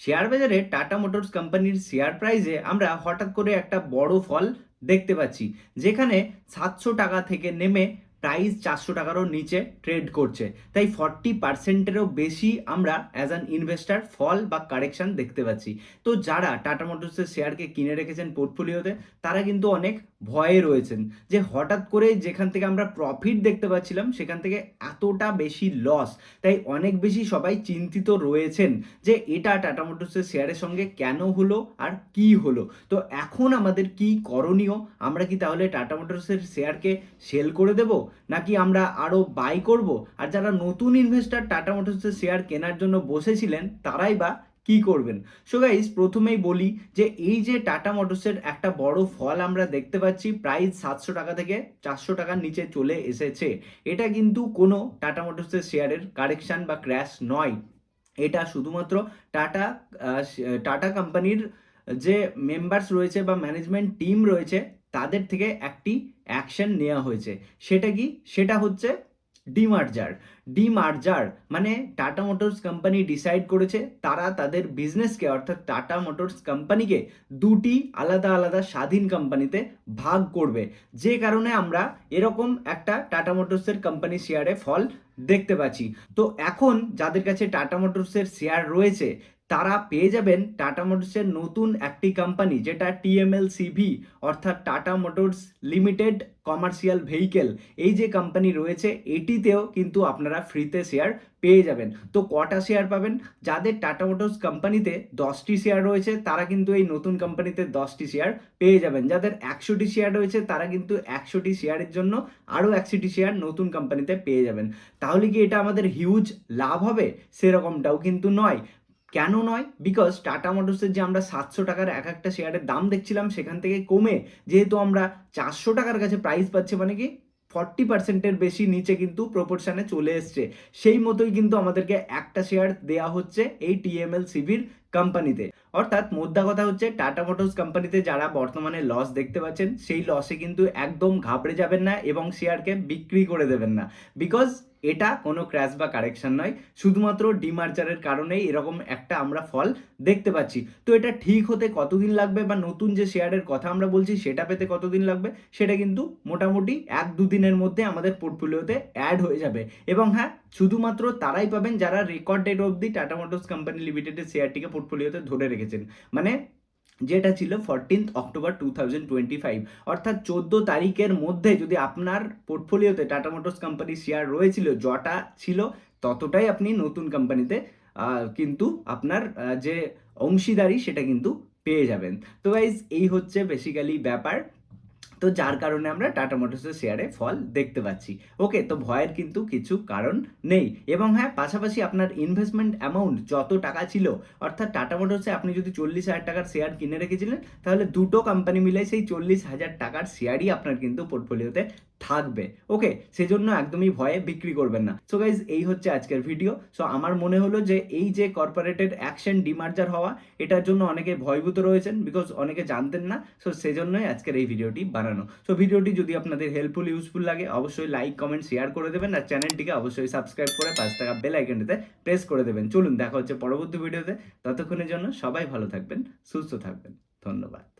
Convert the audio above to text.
Share বাজারে tata motors কোম্পানির share প্রাইসে আমরা হঠাৎ করে একটা বড় ফল দেখতে পাচ্ছি, যেখানে সাতশো টাকা থেকে নেমে প্রাইস চারশো টাকারও নিচে ট্রেড করছে। তাই ফর্টি পার্সেন্টেরও বেশি আমরা অ্যাজ অ্যান ইনভেস্টার ফল বা কারেকশন দেখতে পাচ্ছি। তো যারা টাটা মোটরসের শেয়ারকে কিনে রেখেছেন পোর্টফোলিওতে তারা কিন্তু অনেক ভয়ে রয়েছেন যে হঠাৎ করে যেখান থেকে আমরা প্রফিট দেখতে পাচ্ছিলাম, সেখান থেকে এতটা বেশি লস তাই অনেক বেশি সবাই চিন্তিত রয়েছেন যে এটা টাটা মোটরসের শেয়ারের সঙ্গে কেন হলো আর কি হলো। তো এখন আমাদের কি করণীয়? আমরা কি তাহলে টাটা মোটরসের শেয়ারকে সেল করে দেব, নাকি আমরা আরও বাই করব? আর যারা নতুন ইনভেস্টর টাটা মোটরসের শেয়ার কেনার জন্য বসেছিলেন, তারাই বা কি করবেন? সো গাইজ প্রথমেই বলি যে এই যে টাটা মোটরসের একটা বড় ফল আমরা দেখতে পাচ্ছি, প্রাইস সাতশো টাকা থেকে চারশো টাকার নিচে চলে এসেছে। এটা কিন্তু কোনো টাটা মোটরসের শেয়ারের কারেকশন বা ক্র্যাশ নয়। এটা শুধুমাত্র টাটা টাটা কোম্পানির যে মেম্বার্স রয়েছে বা ম্যানেজমেন্ট টিম রয়েছে, তাদের থেকে একটি অ্যাকশন নেওয়া হয়েছে। সেটা কি? সেটা হচ্ছে ডিমার্জার। ডিমার্জার মানে টাটা মোটরস কোম্পানি ডিসাইড করেছে তারা তাদের বিজনেসকে অর্থাৎ টাটা মোটরস কোম্পানিকে দুটি আলাদা আলাদা স্বাধীন কোম্পানিতে ভাগ করবে। যে কারণে আমরা এরকম একটা টাটা মোটরসের কোম্পানি শেয়ারে ফল দেখতে পাচ্ছি। তো এখন যাদের কাছে টাটা মোটরসের শেয়ার রয়েছে তারা পেয়ে যাবেন টাটা মোটরসের নতুন একটি কোম্পানি যেটা টিএমএল সিভি অর্থাৎ Tata motors limited commercial vehicle. এই যে কোম্পানি রয়েছে, এটিতেও কিন্তু আপনারা ফ্রিতে শেয়ার পেয়ে যাবেন। তো কটা শেয়ার পাবেন? যাদের টাটা মোটরস কোম্পানিতে দশটি শেয়ার রয়েছে, তারা কিন্তু এই নতুন কোম্পানিতে দশটি শেয়ার পেয়ে যাবেন। যাদের একশোটি শেয়ার রয়েছে, তারা কিন্তু একশোটি শেয়ারের জন্য আরও একশোটি শেয়ার নতুন কোম্পানিতে পেয়ে যাবেন। তাহলে কি এটা আমাদের হিউজ লাভ হবে? সেরকমটাও কিন্তু নয়। কেন নয়? বিকজ টাটা মোটরসের যে আমরা সাতশো টাকার এক একটা শেয়ারের দাম দেখছিলাম, সেখান থেকে কমে যেহেতু আমরা চারশো টাকার কাছে প্রাইস পাচ্ছি মানে কি? ফর্টি পার্সেন্টের বেশি নিচে কিন্তু প্রপোর্শনে চলে এসছে। সেই মতোই কিন্তু আমাদেরকে একটা শেয়ার দেয়া হচ্ছে এই টিএমএল সিভির কোম্পানিতে অর্থাৎ মোদ্দা কথা হচ্ছে টাটা মোটরস কোম্পানিতে যারা বর্তমানে লস দেখতে পাচ্ছেন, সেই লসে কিন্তু একদম ঘাবড়ে যাবেন না এবং শেয়ারকে বিক্রি করে দেবেন না। বিকজ এটা কোনো ক্র্যাশ বা কারেকশন নয়, শুধুমাত্র ডিমার্জারের কারণেই এরকম একটা আমরা ফল দেখতে পাচ্ছি। তো এটা ঠিক হতে কতদিন লাগবে বা নতুন যে শেয়ারের কথা আমরা বলছি, সেটা পেতে কতদিন লাগবে? সেটা কিন্তু মোটামুটি এক দুদিনের মধ্যে আমাদের পোর্টফোলিওতে অ্যাড হয়ে যাবে। এবং হ্যাঁ শুধুমাত্র তারাই পাবেন যারা রেকর্ড ডেট অবধি টাটা মোটরস কোম্পানি লিমিটেডের শেয়ারটিকে পোর্টফোলিওতে ধরে রেখেছেন। মানে যেটা ছিল fourteenth October two thousand twenty five অর্থাৎ চোদ্দ তারিখের মধ্যে যদি আপনার পোর্টফোলিওতে টাটা মোটরস কোম্পানির শেয়ার রয়েছিল, যটা ছিল, ততটাই আপনি নতুন কোম্পানিতে কিন্তু আপনার যে অংশীদারি সেটা কিন্তু পেয়ে যাবেন। তো গাইজ এই হচ্ছে বেসিক্যালি ব্যাপার। তো যার কারণে আমরা টাটা মোটরসের শেয়ারে ফল দেখতে পাচ্ছি। ওকে, তো ভয়ের কিন্তু কিছু কারণ নেই। এবং হ্যাঁ পাশাপাশি আপনার ইনভেস্টমেন্ট অ্যামাউন্ট যত টাকা ছিল, অর্থাৎ টাটা মোটরসে আপনি যদি চল্লিশ হাজার টাকার শেয়ার কিনে রেখেছিলেন, তাহলে দুটো কোম্পানি মিলে সেই চল্লিশ হাজার টাকার শেয়ারই আপনার কিন্তু পোর্টফোলিওতে থাকবে। ওকে, সেজন্য একদমই ভয়ে বিক্রি করবেন না। সো গাইজ এই হচ্ছে আজকের ভিডিও সো আমার মনে হলো যে এই যে কর্পোরেটেড অ্যাকশন ডিমার্জার হওয়া, এটার জন্য অনেকে ভয়ভূত রয়েছেন বিকজ অনেকে জানতেন না। সো সেজন্যই আজকের এই ভিডিওটি বানানো। সো ভিডিওটি যদি আপনাদের হেল্পফুল ইউজফুল লাগে, অবশ্যই লাইক কমেন্ট শেয়ার করে দেবেন আর চ্যানেলটিকে অবশ্যই সাবস্ক্রাইব করে পাঁচ টাকা বেল আইকনটিতে প্রেস করে দেবেন। চলুন, দেখা হচ্ছে পরবর্তী ভিডিওতে ততক্ষণের জন্য সবাই ভালো থাকবেন, সুস্থ থাকবেন। ধন্যবাদ।